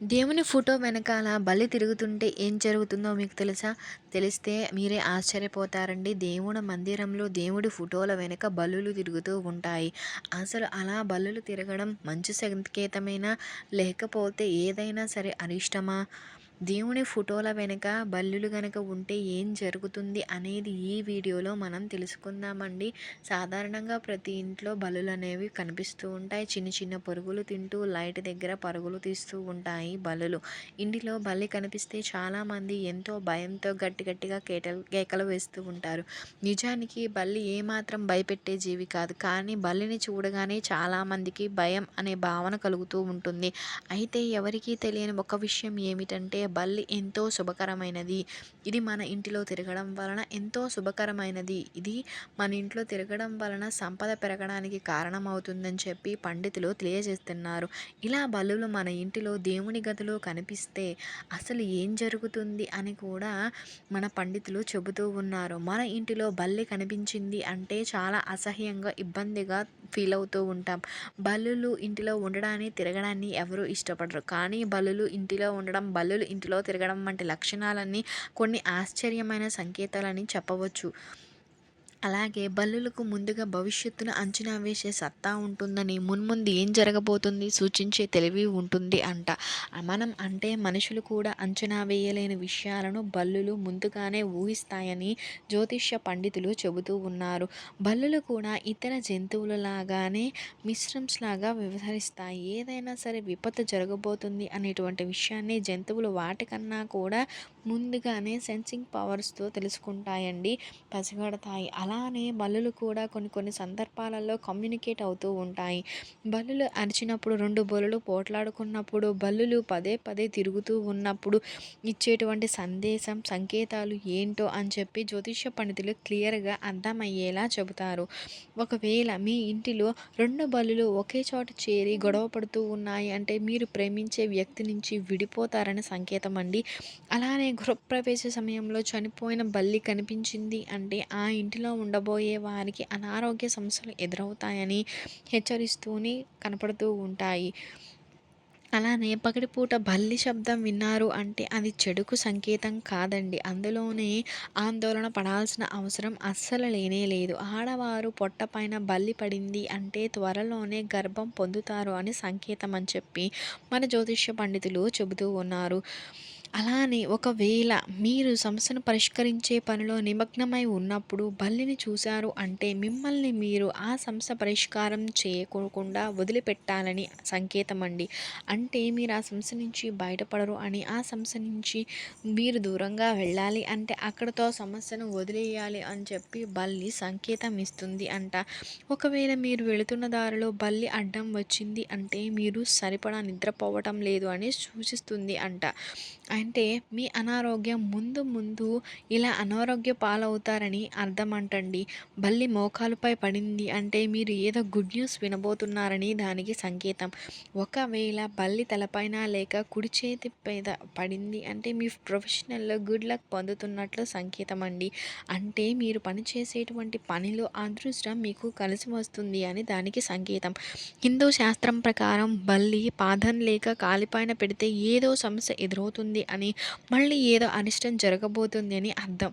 దేవుని ఫోటో వెనకాల బల్లి తిరుగుతుంటే ఏం జరుగుతుందో మీకు తెలుసా? తెలిస్తే మీరే ఆశ్చర్యపోతారండి. దేవుని మందిరంలో దేవుడి ఫోటోల వెనుక బలులు తిరుగుతూ ఉంటాయి. అసలు అలా బలులు తిరగడం మంచి సంకేతమైనా? లేకపోతే ఏదైనా సరే అరిష్టమా? దేవుని ఫోటోల వెనుక బల్లులు కనుక ఉంటే ఏం జరుగుతుంది అనేది ఈ వీడియోలో మనం తెలుసుకుందామండి. సాధారణంగా ప్రతి ఇంట్లో బల్లులు అనేవి కనిపిస్తూ ఉంటాయి. చిన్న చిన్న పరుగులు తింటూ లైట్ దగ్గర పరుగులు తీస్తూ ఉంటాయి బల్లులు. ఇంటిలో బల్లి కనిపిస్తే చాలామంది ఎంతో భయంతో గట్టి గట్టిగా కేటలు కేకలు వేస్తూ ఉంటారు. నిజానికి బల్లి ఏమాత్రం భయపెట్టే జీవి కాదు. కానీ బల్లిని చూడగానే చాలామందికి భయం అనే భావన కలుగుతూ ఉంటుంది. అయితే ఎవరికీ తెలియని ఒక విషయం ఏమిటంటే బల్లి ఎంతో శుభకరమైనది. ఇది మన ఇంటిలో తిరగడం వలన ఎంతో శుభకరమైనది. ఇది మన ఇంట్లో తిరగడం వలన సంపద పెరగడానికి కారణమవుతుందని చెప్పి పండితులు తెలియజేస్తున్నారు. ఇలా బల్లులు మన ఇంటిలో దేవుని గదిలో కనిపిస్తే అసలు ఏం జరుగుతుంది అని కూడా మన పండితులు చెబుతూ ఉన్నారు. మన ఇంటిలో బల్లి కనిపించింది అంటే చాలా అసహ్యంగా ఇబ్బందిగా ఫీల్ అవుతూ ఉంటాం. బల్లులు ఇంటిలో ఉండడాన్ని తిరగడాన్ని ఎవరు ఇష్టపడరు. కానీ బల్లులు ఇంటిలో ఉండడం బల్లులు ఇంటిలో తిరగడం వంటి లక్షణాలన్నీ కొన్ని ఆశ్చర్యమైన సంకేతాలని చెప్పవచ్చు. అలాగే బల్లులకు ముందుగా భవిష్యత్తును అంచనా వేసే సత్తా ఉంటుందని మున్ముందు ఏం జరగబోతుంది సూచించే తెలివి ఉంటుంది అంట. మనం అంటే మనుషులు కూడా అంచనా వేయలేని విషయాలను బల్లులు ముందుగానే ఊహిస్తాయని జ్యోతిష్య పండితులు చెబుతూ ఉన్నారు. బల్లులు కూడా ఇతర జంతువులలాగానే మిశ్రమ్స్ లాగా వ్యవహరిస్తాయి. ఏదైనా సరే విపత్తు జరగబోతుంది అనేటువంటి విషయాన్ని జంతువులు వాటికన్నా కూడా ముందుగానే సెన్సింగ్ పవర్స్తో తెలుసుకుంటాయండి. పసిగడతాయి. అలానే బల్లులు కూడా కొన్ని కొన్ని సందర్భాలలో కమ్యూనికేట్ అవుతూ ఉంటాయి. బల్లులు అరిచినప్పుడు రెండు బలులు పోట్లాడుకున్నప్పుడు బల్లులు పదే పదే తిరుగుతూ ఉన్నప్పుడు ఇచ్చేటువంటి సందేశం సంకేతాలు ఏంటో అని చెప్పి జ్యోతిష పండితులు క్లియర్గా అర్థమయ్యేలా చెబుతారు. ఒకవేళ మీ ఇంటిలో రెండు బల్లులు ఒకే చోట చేరి గొడవ పడుతూ ఉన్నాయి అంటే మీరు ప్రేమించే వ్యక్తి నుంచి విడిపోతారని సంకేతం అండి. అలానే గృహప్రవేశ సమయంలో చనిపోయిన బల్లి కనిపించింది అంటే ఆ ఇంటిలో ఉండబోయే వారికి అనారోగ్య సమస్యలు ఎదురవుతాయని హెచ్చరిస్తూనే కనపడుతూ ఉంటాయి. అలానే పగటిపూట బల్లి శబ్దం విన్నారు అంటే అది చెడుకు సంకేతం కాదండి. అందులోనే ఆందోళన పడాల్సిన అవసరం అస్సలు లేనే లేదు. ఆడవారు పొట్ట పైన బల్లి పడింది అంటే త్వరలోనే గర్భం పొందుతారు అని సంకేతం అని చెప్పి మన జ్యోతిష్య పండితులు చెబుతూ ఉన్నారు. అలానే ఒకవేళ మీరు సమస్యను పరిష్కరించే పనిలో నిమగ్నమై ఉన్నప్పుడు బల్లిని చూశారు అంటే మిమ్మల్ని మీరు ఆ సమస్య పరిష్కారం చేయకోకుండా వదిలిపెట్టాలని సంకేతం అండి అంటే మీరు ఆ సమస్య నుంచి బయటపడరు అని ఆ సమస్య నుంచి మీరు దూరంగా వెళ్ళాలి అంటే అక్కడతో సమస్యను వదిలేయాలి అని చెప్పి బల్లి సంకేతం ఇస్తుంది అంట. ఒకవేళ మీరు వెళుతున్న దారిలో బల్లి అడ్డం వచ్చింది అంటే మీరు సరిపడా నిద్రపోవటం లేదు అని సూచిస్తుంది అంట. అంటే మీ అనారోగ్యం ముందు ముందు ఇలా అనారోగ్య పాలవుతారని అర్థం అంటండి బల్లి మోకాలుపై పడింది అంటే మీరు ఏదో గుడ్ న్యూస్ వినబోతున్నారని దానికి సంకేతం. ఒకవేళ బల్లి తలపైన లేక కుడి చేతి మీద పడింది అంటే మీ ప్రొఫెషనల్లో గుడ్ లక్ పొందుతున్నట్లు సంకేతం అండి అంటే మీరు పనిచేసేటువంటి పనిలో అదృష్టం మీకు కలిసి వస్తుంది అని దానికి సంకేతం. హిందూ శాస్త్రం ప్రకారం బల్లి పాదం లేక కాలిపైన పెడితే ఏదో సమస్య ఎదురవుతుంది అని మళ్ళీ ఏదో అనిష్టం జరగబోతుంది అని అర్థం.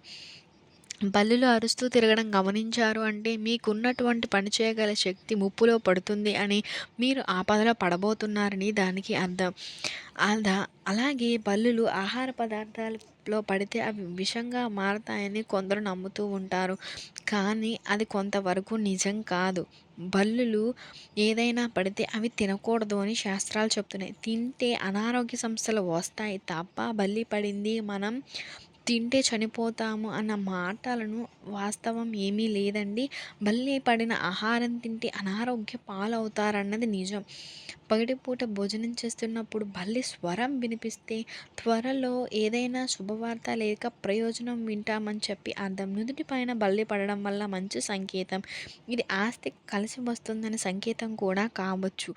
బల్లులు అరుస్తూ తిరగడం గమనించారు అంటే మీకున్నటువంటి పని చేయగల శక్తి ముప్పులో పడుతుంది అని మీరు ఆపదలో పడబోతున్నారని దానికి అర్థం. అదా అలాగే బల్లులు ఆహార పదార్థాలలో పడితే అవి విషంగా మారతాయని కొందరు నమ్ముతూ ఉంటారు. కానీ అది కొంతవరకు నిజం కాదు. బల్లులు ఏదైనా పడితే అవి తినకూడదు అని శాస్త్రాలు చెప్తున్నాయి. తింటే అనారోగ్య సమస్యలు వస్తాయి తప్ప బల్లి పడింది మనం తింటే చనిపోతాము అన్న మాటలను వాస్తవం ఏమీ లేదండి. బల్లి పడిన ఆహారం తింటే అనారోగ్య పాలవుతారన్నది నిజం. పగటిపూట భోజనం చేస్తున్నప్పుడు బల్లి స్వరం వినిపిస్తే త్వరలో ఏదైనా శుభవార్త లేక ప్రయోజనం వింటామని చెప్పి అర్థం. నుదుటి పైన బల్లి పడడం వల్ల మంచి సంకేతం. ఇది ఆస్తి కలిసి వస్తుందని సంకేతం కూడా కావచ్చు.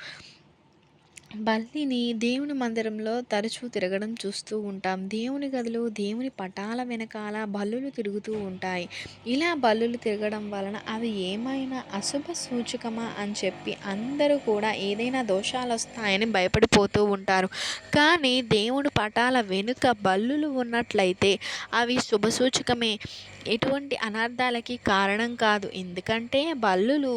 బల్లిని దేవుని మందిరంలో తరచూ తిరగడం చూస్తూ ఉంటాం. దేవుని గదిలో దేవుని పటాల వెనకాల బల్లులు తిరుగుతూ ఉంటాయి. ఇలా బల్లులు తిరగడం వలన అవి ఏమైనా అశుభ సూచకమా అని చెప్పి అందరూ కూడా ఏదైనా దోషాలు వస్తాయని భయపడిపోతూ ఉంటారు. కానీ దేవుని పటాల వెనుక బల్లులు ఉన్నట్లయితే అవి శుభసూచకమే ఎటువంటి అనర్థాలకి కారణం కాదు. ఎందుకంటే బల్లులు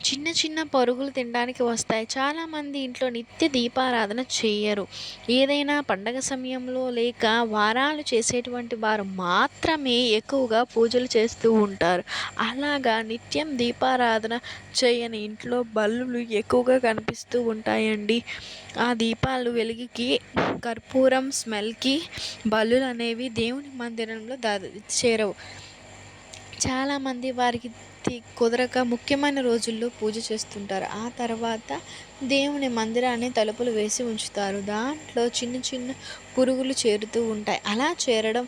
చిన్న చిన్న పరుగులు తినడానికి వస్తాయి. చాలామంది ఇంట్లో నిత్య దీపారాధన చేయరు. ఏదైనా పండగ సమయంలో లేక వారాలు చేసేటువంటి వారు మాత్రమే ఎక్కువగా పూజలు చేస్తూ ఉంటారు. అలాగా నిత్యం దీపారాధన చేయని ఇంట్లో బల్లులు ఎక్కువగా కనిపిస్తూ ఉంటాయండి. ఆ దీపాలు వెలుగుకి కర్పూరం స్మెల్కి బల్లులు అనేవి దేవుని మందిరంలో ద చేరవు. చాలామంది వారికి కుదరక ముఖ్యమైన రోజుల్లో పూజ చేస్తుంటారు. ఆ తర్వాత దేవుని మందిరాన్ని తలుపులు వేసి ఉంచుతారు. దాంట్లో చిన్న చిన్న పురుగులు చేరుతూ ఉంటాయి. అలా చేరడం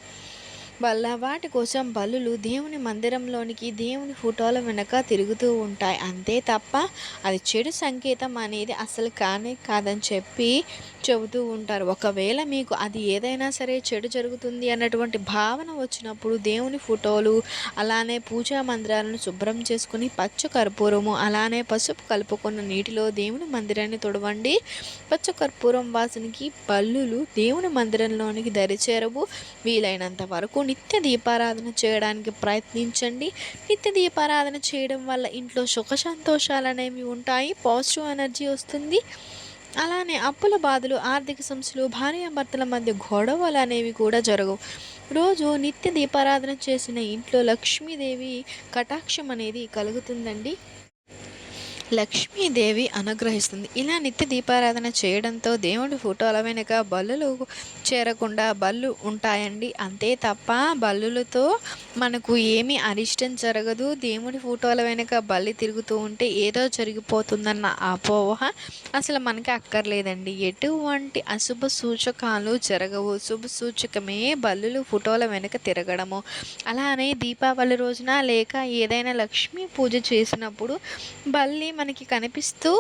వల్ల వాటి కోసం బల్లులు దేవుని మందిరంలోనికి దేవుని ఫోటోల వెనక తిరుగుతూ ఉంటాయి. అంతే తప్ప అది చెడు సంకేతం అనేది అసలు కానే కాదని చెప్పి చెబుతూ ఉంటారు. ఒకవేళ మీకు అది ఏదైనా సరే చెడు జరుగుతుంది అన్నటువంటి భావన వచ్చినప్పుడు దేవుని ఫోటోలు అలానే పూజా మందిరాలను శుభ్రం చేసుకుని పచ్చ కర్పూరము అలానే పసుపు కలుపుకున్న నీటిలో దేవుని మందిరాన్ని తొడవండి. పచ్చ కర్పూరం వాసనకి బల్లులు దేవుని మందిరంలోనికి దరిచేరవు. వీలైనంత వరకు నిత్య దీపారాధన చేయడానికి ప్రయత్నించండి. నిత్య దీపారాధన చేయడం వల్ల ఇంట్లో సుఖ సంతోషాలు అనేవి ఉంటాయి పాజిటివ్ ఎనర్జీ వస్తుంది. అలానే అప్పుల బాధలు ఆర్థిక సమస్యలు భార్యాభర్తల మధ్య గొడవలు అనేవి కూడా జరగవు. రోజు నిత్య దీపారాధన చేసిన ఇంట్లో లక్ష్మీదేవి కటాక్షం అనేది కలుగుతుందండి. లక్ష్మీదేవి అనుగ్రహిస్తుంది. ఇలా నిత్య దీపారాధన చేయడంతో దేవుడి ఫోటోల వెనుక బల్లులు చేరకుండా బళ్ళు ఉంటాయండి. అంతే తప్ప బల్లులతో మనకు ఏమీ అరిష్టం జరగదు. దేవుడి ఫోటోల వెనుక బల్లి తిరుగుతూ ఉంటే ఏదో జరిగిపోతుందన్న అపోహ అసలు మనకి అక్కర్లేదండి. ఎటువంటి అశుభ సూచకాలు జరగవు. శుభ సూచకమే బల్లులు ఫోటోల వెనుక తిరగడము. అలానే దీపావళి రోజున లేక ఏదైనా లక్ష్మీ పూజ చేసినప్పుడు బల్లి మనకి కనిపిస్తూ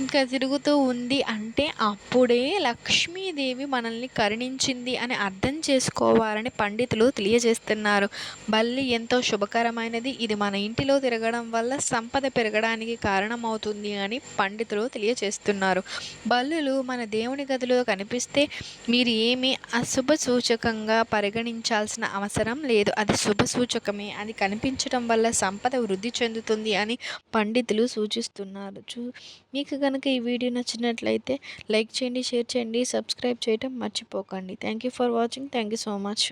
ఇంకా తిరుగుతూ ఉంది అంటే అప్పుడే లక్ష్మీదేవి మనల్ని కరుణించింది అని అర్థం చేసుకోవాలని పండితులు తెలియజేస్తున్నారు. బల్లి ఎంతో శుభకరమైనది. ఇది మన ఇంటిలో తిరగడం వల్ల సంపద పెరగడానికి కారణమవుతుంది అని పండితులు తెలియజేస్తున్నారు. బల్లులు మన దేవుని గదిలో కనిపిస్తే మీరు ఏమీ అశుభ సూచకంగా పరిగణించాల్సిన అవసరం లేదు. అది శుభ సూచకమే. అది కనిపించడం వల్ల సంపద వృద్ధి చెందుతుంది అని పండితులు సూచిస్తున్నారు. చేస్తున్నారు. చూ మీకు కనుక ఈ వీడియో నచ్చినట్లయితే లైక్ చేయండి షేర్ చేయండి సబ్స్క్రైబ్ చేయడం మర్చిపోకండి. Thank you for watching. Thank you so much.